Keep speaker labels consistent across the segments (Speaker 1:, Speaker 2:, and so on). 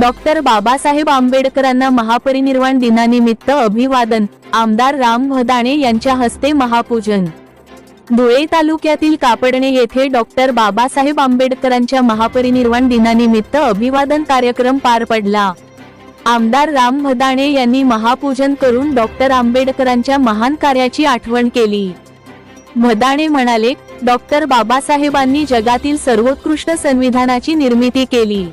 Speaker 1: Doctor Babasaheb आंबेडकरांना महापरिनिर्वाण दिनानिमित्त अभिवादन. आमदार राम भदाणे यांच्या हस्ते महापूजन. धुळे तालुक्यातील कापडणे येथे डॉक्टर बाबासाहेब आंबेडकरांच्या महापरिनिर्वाण दिनानिमित्त अभिवादन कार्यक्रम पार पडला. आमदार राम भदाणे यांनी महापूजन करून डॉक्टर आंबेडकरांच्या महान कार्याची आठवण केली. भदाणे म्हणाले डॉक्टर बाबासाहेबांनी जगातील सर्वोत्कृष्ट संविधानाची निर्मिती केली.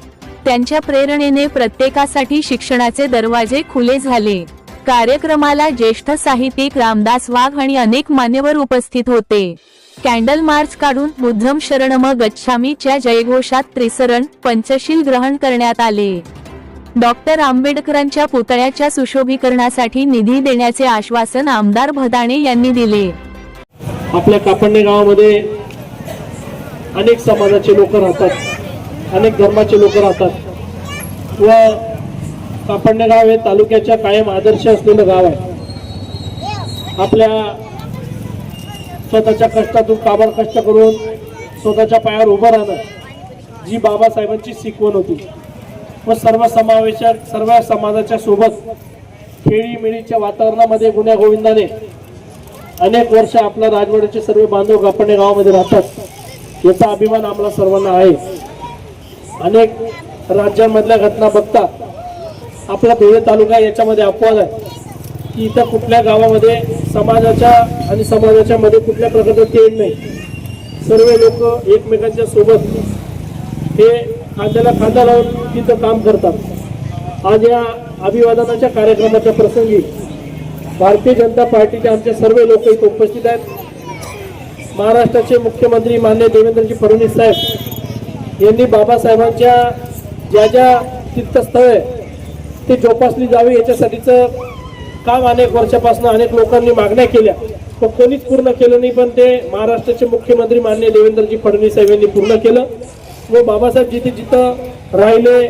Speaker 1: त्यांच्या प्रेरणेने प्रत्येकासाठी शिक्षणाचे दरवाजे खुले झाले. कार्यक्रमाला ज्येष्ठ साहित्यिक रामदास वाघ आणि अनेक मान्यवर उपस्थित होते. कॅन्डल मार्च काढून बुद्धम शरणम गच्छामीच्या जयघोषात त्रिसरण पंचशील ग्रहण करण्यात आले. डॉक्टर आंबेडकरांच्या पुतळ्याच्या सुशोभीकरणासाठी निधी देण्याचे आश्वासन आमदार भदाणे यांनी दिले.
Speaker 2: आपल्या कापडणे गावामध्ये अनेक समाजाचे लोक राहतात. अनेक धर्माचे लोक राहतात. व कापडणे गाव हे तालुक्याच्या कायम आदर्श असलेलं गाव आहे. आपल्या स्वतःच्या कष्टातून काबाड कष्ट करून स्वतःच्या पायावर उभं राहणं जी बाबासाहेबांची शिकवण होती. व सर्व समावेशक सर्व समाजाच्या सोबत खेळीमेळीच्या वातावरणामध्ये गुन्ह्या गोविंदाने अनेक वर्ष आपल्या राजवाड्याचे सर्व बांधव कापडणे गावामध्ये राहतात. याचा अभिमान आम्हाला सर्वांना आहे. अनेक राज्यांमधल्या घटना बघता आपला धुळे तालुका याच्यामध्ये अपवाद आहे. की इथं कुठल्या गावामध्ये समाजाच्या आणि समाजाच्या मध्ये कुठल्या प्रकारचं तेढ नाही. सर्व लोक एकमेकांच्या सोबत हे खांद्याला खांदा लावून तिथं काम करतात. आज या अभिवादनाच्या कार्यक्रमाच्या प्रसंगी भारतीय जनता पार्टीचे आमचे सर्व लोक इथे उपस्थित आहेत. महाराष्ट्राचे मुख्यमंत्री मान्य देवेंद्रजी फडणवीस साहेब यांनी बाबासाहेबांच्या ज्या ज्या तीर्थस्थळ आहे ते जोपासली जावी याच्यासाठीचं काम अनेक वर्षापासून अनेक लोकांनी मागण्या केल्या. पण कोणीच पूर्ण केलं नाही पण ते महाराष्ट्राचे मुख्यमंत्री मान्य देवेंद्रजी फडणवीस साहेब यांनी पूर्ण केलं. व बाबासाहेब जिथे जिथं राहिले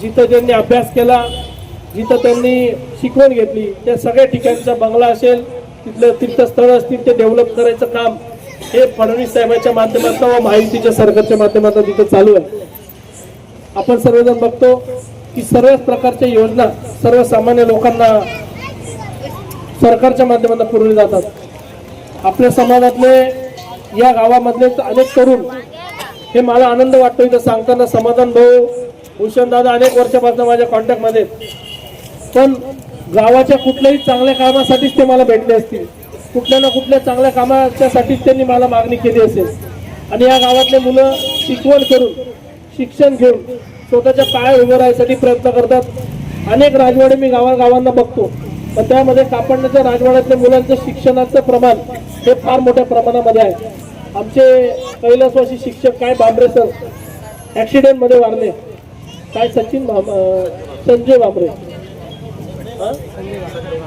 Speaker 2: जिथं त्यांनी अभ्यास केला जिथं त्यांनी शिकवण घेतली त्या सगळ्या ठिकाणचा बंगला असेल तिथलं तीर्थस्थळं असतील ते डेव्हलप करायचं काम हे फडणवीस साहेबांच्या माध्यमातून व महायुतीच्या सरकारच्या माध्यमातून तिथं चालू आहे. आपण सर्वजण बघतो की सर्वच प्रकारच्या योजना सर्वसामान्य लोकांना सरकारच्या माध्यमातून पुरवली जातात. आपल्या समाजातले या गावामधले अनेक तरुण हे मला आनंद वाटतो इथं सांगताना समाधान भाऊ भूषणदादा अनेक वर्षापासून माझ्या कॉन्टॅक्टमध्ये पण गावाच्या कुठल्याही चांगल्या कामासाठीच ते मला भेटले असतील. कुठल्या ना कुठल्या चांगल्या कामाच्यासाठीच त्यांनी मला मागणी केली असेल. आणि या गावातले मुलं शिकवण करून शिक्षण घेऊन स्वतःच्या पाया उभं राहायसाठी प्रयत्न करतात. अनेक राजवाडे मी गावागावांना बघतो. पण त्यामध्ये कापडण्याच्या राजवाड्यातल्या मुलांचं शिक्षणाचं प्रमाण हे फार मोठ्या प्रमाणामध्ये आहे. आमचे कैलासवासी शिक्षक काय बांबरे सर? ॲक्सिडेंटमध्ये वारले. काय सचिन संजय बांबरे?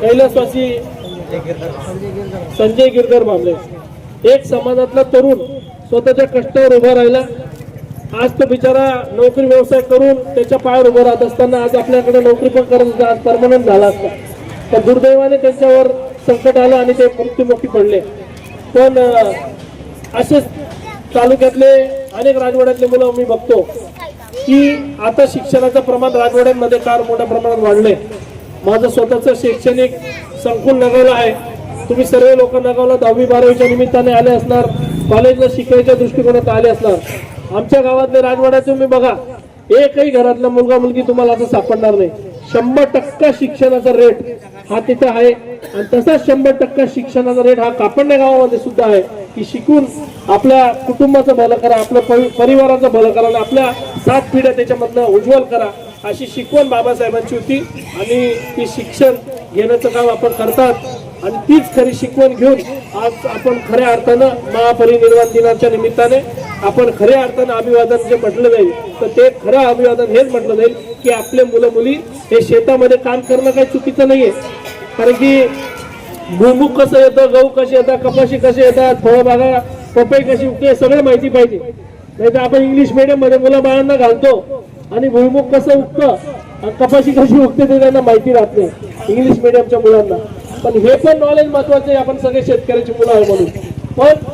Speaker 2: कैलासवासी संजय गिरकर बांबरे एक समाजातला तरुण स्वतःच्या कष्टावर उभा राहिला. आज तो बिचारा नोकरी व्यवसाय करून त्याच्या पायावर उभं राहत असताना आज आपल्याकडे नोकरी पण करत होता. आज परमनंट झाला असता. पण दुर्दैवाने त्यांच्यावर संकट आलं आणि ते मृत्युमुखी पडले. पण असेच तालुक्यातले अनेक राजवाड्यातले मुलं मी बघतो की आता शिक्षणाचं प्रमाण राजवाड्यांमध्ये फार मोठ्या प्रमाणात वाढलंय. माझं स्वतःचं शैक्षणिक संकुल नगवलं आहे. तुम्ही सर्व लोक नगावला दहावी बारावीच्या निमित्ताने आले असणार. कॉलेजला शिकायच्या दृष्टिकोनात आले असणार. आमच्या गावातले राजवाड्यात तुम्ही बघा एकही घरातला मुलगा मुलगी तुम्हाला असं सापडणार नाही. शंभर टक्का शिक्षणाचा रेट हा तिथं आहे. आणि तसाच शंभर टक्का शिक्षणाचा रेट हा कापडणे गावामध्ये सुद्धा आहे. की शिकून आपल्या कुटुंबाचं भलं करा आपल्या परि- परिवाराचं भलं करा आणि आपल्या सात पिढ्या त्याच्यामधनं उज्ज्वल करा अशी शिकवण बाबासाहेबांची होती. आणि ती शिक्षण घेण्याचं काम आपण करतात आणि तीच खरी शिकवण घेऊन आज आपण खऱ्या अर्थानं महापरिनिर्वाण दिनाच्या निमित्ताने आपण खऱ्या अर्थानं अभिवादन जे म्हटलं जाईल तर ते खरं अभिवादन हेच म्हटलं जाईल की आपले मुलं मुली हे शेतामध्ये काम करणं काही चुकीचं नाहीये. कारण की भूमुख कसं येतं गहू कसे येतात कपाशी कसे येतात फळबागा पपई कशी उगते सगळं माहिती पाहिजे. नाही तर आपण इंग्लिश मिडियममध्ये मुलं बाळांना घालतो आणि भुईमुख कसं उगतं आणि कपाशी कशी उगते ते त्यांना माहिती राहत नाही. इंग्लिश मिडियमच्या मुलांना. पण हे पण नॉलेज महत्वाचं आहे. आपण सगळे शेतकऱ्याची मुलं आहे म्हणून. पण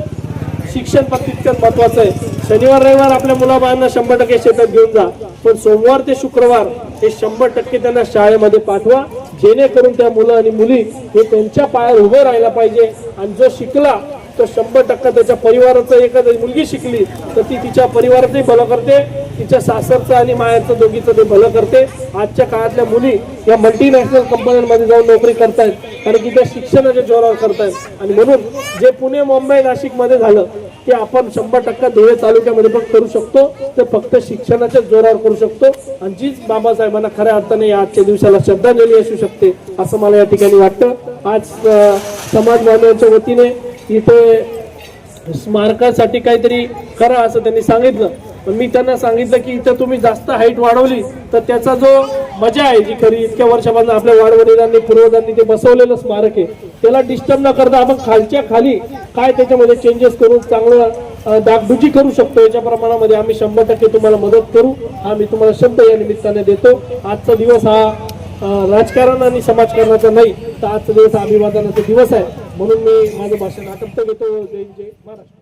Speaker 2: शिक्षण पण तितकंच महत्वाचं आहे. शनिवार रविवार आपल्या मुलाबाळांना शंभर टक्के शेतात घेऊन जा. पण सोमवार ते शुक्रवार हे शंभर टक्के त्यांना शाळेमध्ये पाठवा. जेणेकरून त्या मुलं आणि मुली हे त्यांच्या पायावर उभं राहायला पाहिजे. आणि जो शिकला तर शंभर टक्का त्याच्या परिवाराचं एखादी मुलगी शिकली तर ती तिच्या परिवाराचंही भलं करते तिच्या सासरचं आणि मायाचं दोघीचं ते भलं करते. आजच्या काळातल्या मुली या मल्टीनॅशनल कंपन्यांमध्ये जाऊन नोकरी करतायत कारण की त्या शिक्षणाच्या जोरावर करतायत. आणि म्हणून जे पुणे मुंबई नाशिकमध्ये झालं ते आपण शंभर टक्का धुळे तालुक्यामध्ये पण करू शकतो. ते फक्त शिक्षणाच्या जोरावर करू शकतो. आणि जीच बाबासाहेबांना खऱ्या अर्थाने या आजच्या दिवसाला श्रद्धांजली असू शकते असं मला या ठिकाणी वाटतं. आज अं, समाज बांधवांच्या वतीने इथे स्मारकासाठी काहीतरी करा असं त्यांनी सांगितलं. पण मी त्यांना सांगितलं की इथं तुम्ही जास्त हाईट वाढवली तर त्याचा जो मजा आहे जी खरी इतक्या वर्षापासून आपल्या वाडवडिलांनी पूर्वजांनी ते बसवलेलं स्मारक आहे त्याला डिस्टर्ब न करता आपण खालच्या खाली काय त्याच्यामध्ये चेंजेस करून चांगलं दागडुजी करू शकतो. याच्या प्रमाणामध्ये आम्ही शंभर टक्के तुम्हाला मदत करू. हा मी तुम्हाला शब्द या निमित्ताने देतो. आजचा दिवस हा राजकारण आणि समाजकारणाचा नाही तर आजचा दिवस हा अभिवादनाचा दिवस आहे. म्हणून मी माझं भाषण आटप्त घेतो जय जय महाराष्ट्र.